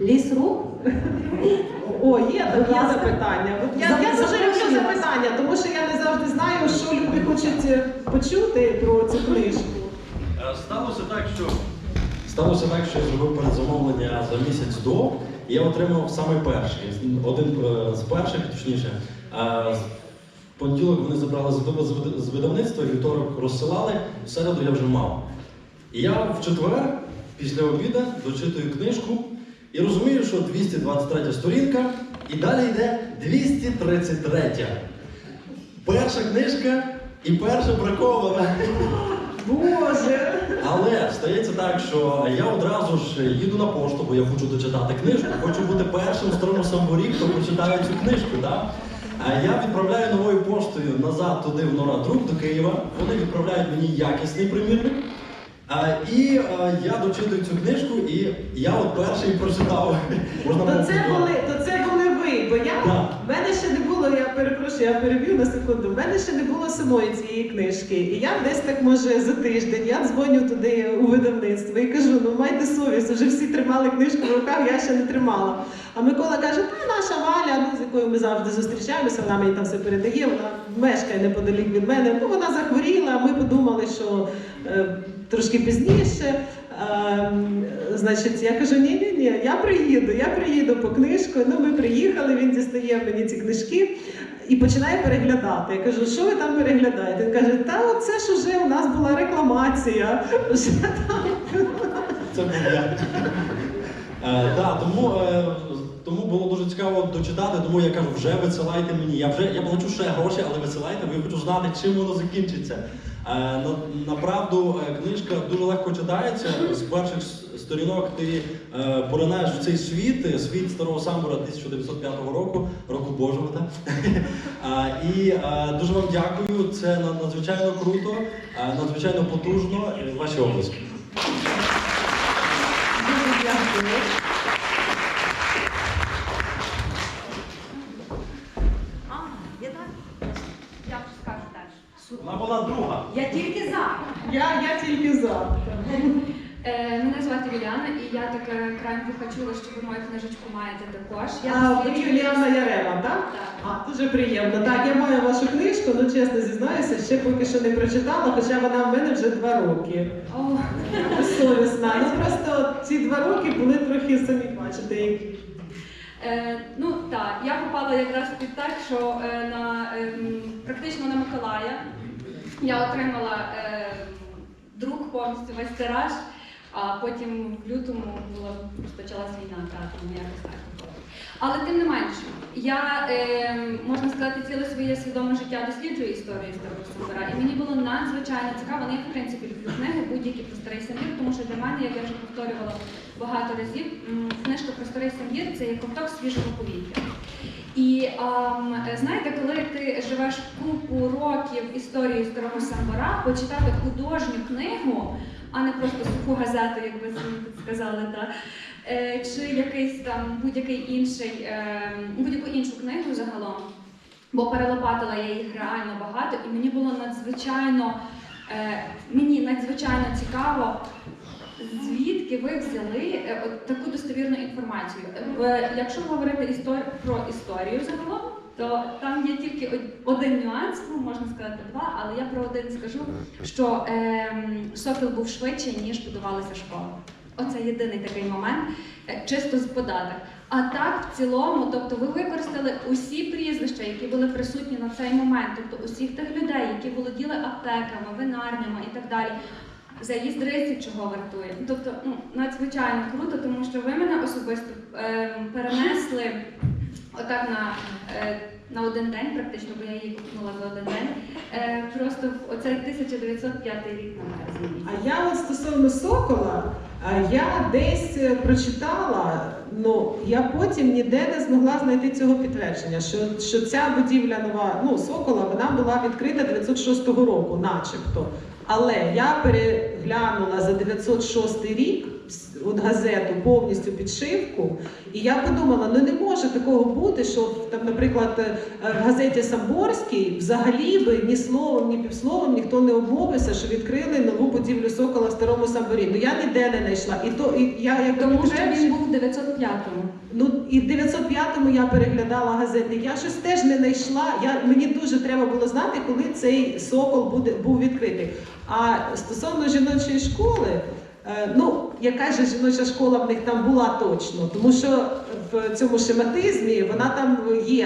Ліс рук? О, є таке запитання. От я, я дуже люблю запитання, тому що я не завжди знаю, що люди хочуть е, почути про цю книжку. Е, Сталося так, що сталося так, що я зробив передзамовлення за місяць до, і я отримав саме перший. Один е, з перших, точніше. В понеділок вони забрали з видавництва, вівторок розсилали, в середу я вже мав. І я в четвер, після обіду, дочитую книжку і розумію, що 223 сторінка, і далі йде 233. Перша книжка і перша бракована. Боже! Але стається так, що я одразу ж їду на пошту, бо я хочу дочитати книжку. Хочу бути першим в старому самборі, хто прочитає цю книжку. Да? А я відправляю новою поштою назад туди в Нора Друк до Києва. Вони відправляють мені якісний примірник. І я дочитую цю книжку, і я от перший прочитав. Можна То це були, то це бо я Да. в мене ще не було, я перепрошую, я переб'ю на секунду. В мене ще не було самої цієї книжки. І я десь так може за тиждень я дзвоню туди у видавництво і кажу: ну майте совість, вже всі тримали книжку в руках, я ще не тримала. А Микола каже: та наша Валя, ну з якою ми завжди зустрічаємося, вона мені там все передає, вона мешкає неподалік від мене. Ну вона захворіла. Ми подумали, що е, трошки пізніше. Ем, значить, я кажу, ні, ні, ні, я приїду, я приїду по книжку. Ну, ми приїхали, він дістає мені ці книжки і починає переглядати. Я кажу, що ви там переглядаєте? Він каже, та оце ж уже у нас була рекламація. Це був я. Е, тому, е, тому було дуже цікаво дочитати, тому я кажу, вже висилайте мені. Я вже я плачу ще гроші, але висилайте, бо я хочу знати, чим воно закінчиться. Е, на, направду е, книжка дуже легко читається. З перших сторінок ти е, поринаєш в цей світ, світ старого самбура 1905 року, року Божого. І дуже вам дякую. Це на- надзвичайно круто, надзвичайно потужно. Ваші обласки. Дякую. Вона була друга. Я тільки за. Я, я тільки за. Е, Мене звати Юліана, і я так краєм вуха чула, що ви мою книжечку маєте також. Я А ви досліджую- Юліана Ярема, так? Так. А, дуже приємно. Так, я маю вашу книжку, ну чесно зізнаюся, ще поки що не прочитала, хоча вона в мене вже два роки. О, Безсовісна. Ну просто ці два роки були трохи самі бачите, які. Е, ну так, я попала якраз під так, що е, на ем, практично на Миколая я отримала е, друк повністю весь тираж, а потім в лютому була розпочалась війна, так, тому якось так було. Але тим не менше, я е, можна сказати, ціле своє свідоме життя досліджую історію старого Самбора, і мені було надзвичайно цікаво. Ну, я в принципі люблю книги, будь-які про старий самбір, тому що для мене, як я вже повторювала багато разів, книжка про старий самбір це є ковток свіжого повітря. І ам, знаєте, коли ти живеш купу років історії старого самбора, почитати художню книгу, а не просто суху газету, як ви сказали, та, е, чи якийсь там будь-який інший, е, будь-яку іншу книгу загалом, бо перелопатила я їх реально багато, і мені було надзвичайно, мені надзвичайно цікаво. Звідки ви взяли е, таку достовірну інформацію? Якщо говорити про історію загалом, то там є тільки один нюанс, ну можна сказати два, але я про один скажу, що ем, Сокіл був швидше, ніж будувалася школа. Оце єдиний такий момент, е, чисто з податок. А так, в цілому, тобто ви використали усі прізвища, які були присутні на цей момент, тобто усіх тих людей, які володіли аптеками, винарнями і так далі. Заїзд рейсів чого вартує. Тобто, ну надзвичайно круто, тому що ви мене особисто е, перенесли отак на, е, на один день, практично, бо я її купнула за один день. Е, просто в оцей 1905 рік на. А я от стосовно сокола, а я десь е, прочитала, ну я потім ніде не змогла знайти цього підтвердження, що, що ця будівля нова, ну сокола, вона була відкрита 906 року, начебто. Але я переглянула за 906 рік, от газету повністю підшивку. І я подумала, ну не може такого бути, що там, наприклад, е, в газеті Самборський взагалі би ні словом, ні півсловом ніхто не обмовився, що відкрили нову будівлю сокола в старому Самборі. Ну я ніде не знайшла. І то і я як Тому що він був в 905-му. Ну і в 905-му я переглядала газети. Я щось теж не знайшла. Я мені дуже треба було знати, коли цей сокол буде був відкритий. А стосовно жіночої школи, е, ну яка ж жіноча школа в них там була точно, тому що в цьому шематизмі вона там є.